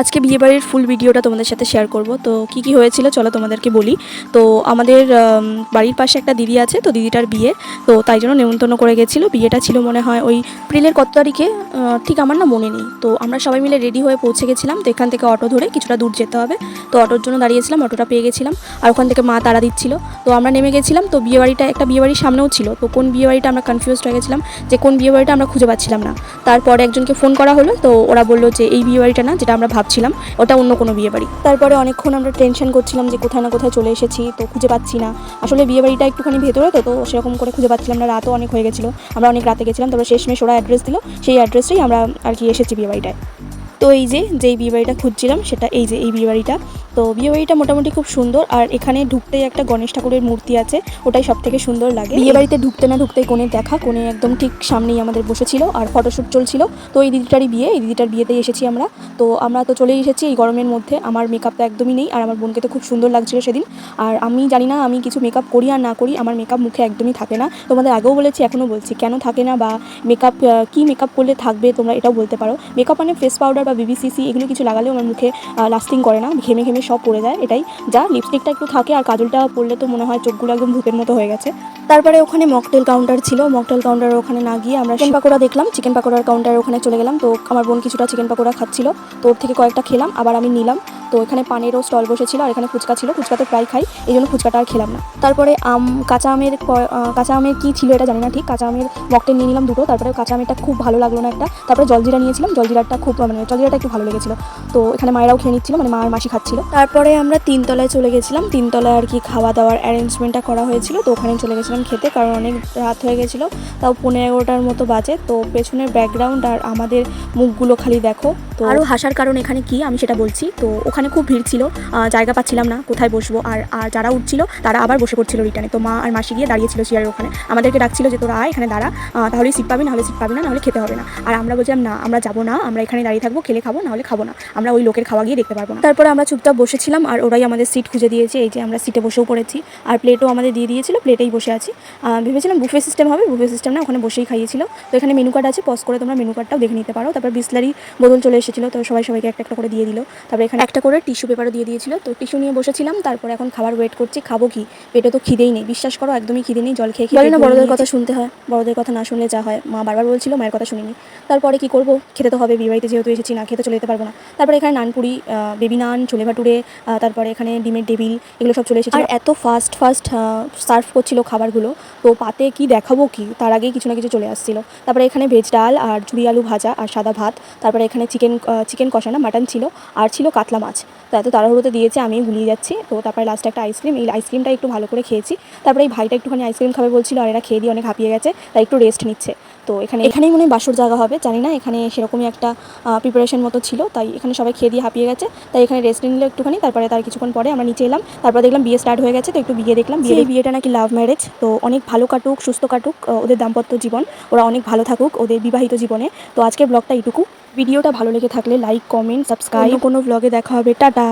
আজকে বিয়েবাড়ির ফুল ভিডিওটা তোমাদের সাথে শেয়ার করব। তো কি কি হয়েছিল চলো তোমাদেরকে বলি। তো আমাদের বাড়ির পাশে একটা দিদি আছে, তো দিদিটার বিয়ে। তো তাই জন্য নেমন্তন্ন করে গেছিল। বিয়েটা ছিল মনে হয় ওই এপ্রিলের কত তারিখে ঠিক আমার না মনে নেই। তো আমরা সবাই মিলে রেডি হয়ে পৌঁছে গেছিলাম, তো এখান থেকে অটো ধরে কিছুটা দূর যেতে হবে। তো অটোর জন্য দাঁড়িয়েছিলাম অটোটা পেয়ে গেছিলাম। আর ওখান থেকে মা তারা দিচ্ছিল। তো আমরা নেমে গেছিলাম, তো বিয়েবাড়িটা, একটা বিয়েবাড়ির সামনেও ছিল। তো কোন বিয়েবাড়িটা আমরা কনফিউজড হয়ে গেছিলাম, যে কোন বিয়েবাড়িটা আমরা খুঁজে পাচ্ছিলাম না। তারপরে একজনকে ফোন করা হলো, তো ওরা বলল যে এই বিয়েবাড়িটা না, যেটা আমরা ভাবছিলাম, ওটা অন্য কোনো বিয়েবাড়ি। তারপরে অনেকক্ষণ আমরা টেনশন করছিলাম যে কোথায় না কোথায় চলে এসেছি, তো খুঁজে পাচ্ছি না। আসলে বিয়েবাড়িটা একটুখানি ভেতরে তো তো সেরকম করে খুঁজে পাচ্ছিলাম না, রাতও অনেক হয়ে গেছিল। আমরা অনেক রাতে গেছিলাম, তারপরে শেষমেশ ওরা অ্যাড্রেস দিল, সেই অ্যাড্রেসটাই আমরা আর কি এসেছি বিয়েবাড়িটায়। তো এই যে, যেই বিয়েবাড়িটা খুঁজছিলাম, সেটা এই যে, এই বিয়েবাড়িটা। তো বিয়েবাড়িটা মোটামুটি খুব সুন্দর। আর এখানে ঢুকতেই একটা গণেশ ঠাকুরের মূর্তি আছে, ওটাই সব থেকে সুন্দর লাগে। বিয়েবাড়িতে ঢুকতে না ঢুকতেই কোণে দেখা, কোণে একদম ঠিক সামনেই আমাদের বসেছিল আর ফটোশ্যুট চলছিল। তো এই দিদিটারই বিয়ে, এই দিদিটার বিয়েতেই এসেছি আমরা। তো আমরা তো চলেই এসেছি এই গরমের মধ্যে, আমার মেকআপ তো একদমই নেই আর আমার বোনকে তো খুব সুন্দর লাগছিল সেদিন। আর আমি জানি না আমি কিছু মেকআপ করি আর না করি, আমার মেকআপ মুখে একদমই থাকে না। তোমাদের আগেও বলেছি, এখনও বলছি, কেন থাকে না বা মেকআপ কী মেকআপ করলে থাকবে তোমরা এটাও বলতে পারো। মেকআপ মানে ফেস পাউডার বা বিবিসিসি এগুলো কিছু লাগালেও আমার মুখে লাস্টিং করে না, ঘেমে ঘেমে সব পড়ে যায় এটাই। যা লিপস্টিকটা একটু থাকে আর কাজলটা পরলে তো মনে হয় চোখগুলো একদম ভূতের মতো হয়ে গেছে। তারপরে ওখানে মকটেল কাউন্টার ছিল মকটেল কাউন্টার ওখানে না গিয়ে আমরা চিকেন পাকোড়া দেখলাম চিকেন পাকোড়ার কাউন্টার ওখানে চলে গেলাম। তো আমার বোন কিছুটা চিকেন পাকোড়া খাচ্ছিল। তো ওর থেকে কয়েকটা খেলাম আবার আমি নিলাম। তো এখানে পানেরও স্টল বসেছিল আর এখানে ফুচকা ছিল, ফুচকা তো প্রায় খাই, এই জন্য ফুচকাটা আর খেলাম না। তারপরে আম, কাঁচা আমের কাঁচা আমের কী ছিল এটা জানি না ঠিক, কাঁচা আমের মকটেল নিয়ে নিলাম দুটো, তারপরে কাঁচা আমেরটা খুব ভালো লাগল না একটা, তারপরে জলজিরা নিয়েছিলাম, জলজিরাটা খুব মানে জলজিরাটা একটু ভালো লেগেছিল। তো এখানে মায়েরাও খেয়ে নিচ্ছিল মানে মা আর মাসি খাচ্ছিল। তারপরে আমরা তিনতলায় চলে গেছিলাম, তিনতলায় আর কি খাওয়া দাওয়ার অ্যারেঞ্জমেন্টটা করা হয়েছিল, তো ওখানে চলে গেছিলাম খেতে, কারণ অনেক রাত হয়ে গেছিল, তাও পনেরো এগারোটার মতো বাজে, তো পেছনের ব্যাকগ্রাউন্ড আর আমাদের মুখগুলো খালি দেখো, তো আরও হাসার কারণ এখানে কি আমি সেটা বলছি, তো ওখানে খুব ভিড় ছিল জায়গা পাচ্ছিলাম না, কোথায় বসবো? আর আর যারা উঠছিল, তারা আবার বসে পড়ছিল রিটার্নে তো মা আর মাসি গিয়ে দাঁড়িয়েছিল চেয়ারের ওখানে। আমাদেরকে ডাকছিল যে, তোরা এখানে দাঁড়া। তাহলে সিট পাবি, নাহলে সিট পাবি না, নাহলে খেতে হবে না। আর আমরা বলছিলাম, না, আমরা যাব না, আমরা এখানে দাঁড়িয়ে থাকব, খেলে খাব, নাহলে খাব না। আমরা ওই লোকের খাওয়া গিয়ে দেখতে পারব না। তারপরে আমরা চুপচাপ বসেছিলাম, আর ওরাই আমাদের সিট খুঁজে দিয়েছে, এই যে আমরা সিটে বসেও পড়েছি। আর প্লেটও আমাদের দিয়ে দিয়েছিল প্লেটেই বসে আছি। ভেবেছিলাম বুফে সিস্টেম হবে বুফে সিস্টেম না, ওখানে বসেই খাইয়েছিল। তো এখানে মেনু কার্ড আছে পজ করে তোমরা মেনু কার্ডটাও দেখে নিতে পারো। তারপর বিসলারি বোতল চলে এসেছিল, তো সবাই সবাইকে একটা একটা করে দিয়ে দিল। তারপরে এখানে একটা করে টিস্যু পেপারও দিয়ে দিয়েছিল। তো টিস্যু নিয়ে বসেছিলাম তারপর এখন খাবার ওয়েট করছি খাব কি? পেটে তো খিদেই নেই বিশ্বাস করো একদমই খিদে নেই জল খেয়ে খেয়ে বলে না বড়দের কথা শুনতে হয়? বড়দের কথা না শুনলে যা হয়। মা বারবার বলছিল মায়ের কথা শুনিনি। তারপরে কি করব? খেতে তো হবে বিয়েবাড়িতে যেহেতু এসেছি না খেতে চলে যেতে পারব না। তারপরে এখানে নানপুরি বেবি নান ছোলে ভাটুরে তারপরে এখানে ডিমের টেবিল এগুলো সব চলে এসেছে আর এত ফাস্ট ফাস্ট সার্ভ করছিল খাবারগুলো তো পাতে কি দেখাবো কি? তার আগেই কিছু না কিছু চলে আসছিল। তারপরে এখানে ভেজ ডাল আর ঝুড়ি আলু ভাজা আর সাদা ভাত। তারপরে এখানে চিকেন চিকেন কষা না মাটন ছিল আর ছিল কাতলা মাছ। তো এত তাড়াহুড়োতে দিয়েছে আমি গুলিয়ে যাচ্ছি। তো তারপরে লাস্টে একটা আইসক্রিম এই আইসক্রিমটা একটু ভালো করে খেয়েছি। তারপরে এই ভাইটা একটুখানি আইসক্রিম খাবে বলছিল আর এরা খেয়ে দিয়ে অনেক হাঁপিয়ে গেছে, তাই একটু রেস্ট নিচ্ছে। তো এখানে এখানেই মনে হয় বাসর জায়গা হবে জানি না এখানে সেরকমই একটা প্রিপারেশন মতো ছিল তাই এখানে সবাই খেয়ে দিয়ে হাঁপিয়ে গেছে। তাই এখানে রেস্ট নিল একটুখানি তারপরে তার কিছুক্ষণ পরে আমরা নিচে এলাম তারপরে দেখলাম বিয়ে স্টার্ট হয়ে গেছে তো একটু বিয়ে দেখলাম বিয়ে বিয়েটা নাকি লাভ ম্যারেজ তো অনেক ভালো কাটুক সুস্থ কাটুক ওদের দাম্পত্য জীবন ওরা অনেক ভালো থাকুক ওদের বিবাহিত জীবনে। তো আজকের ব্লগটা এইটুকু। ভিডিওটা ভালো লেগে থাকলে লাইক কমেন্ট সাবস্ক্রাইব কোনো ব্লগে দেখা হবে টাটা।